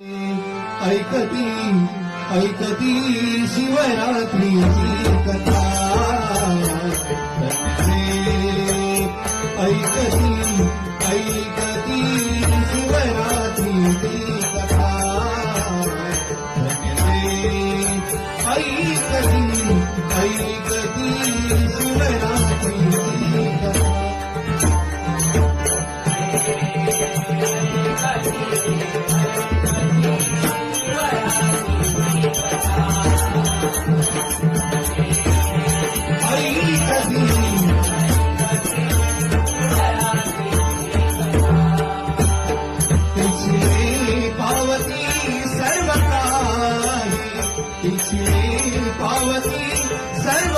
ऐकती ऐकती शिवरात्रीची कथा ऐकती ऐकती शिवरात्रीची कथा ऐकती ऐकती शिवरात्री भावती सर्व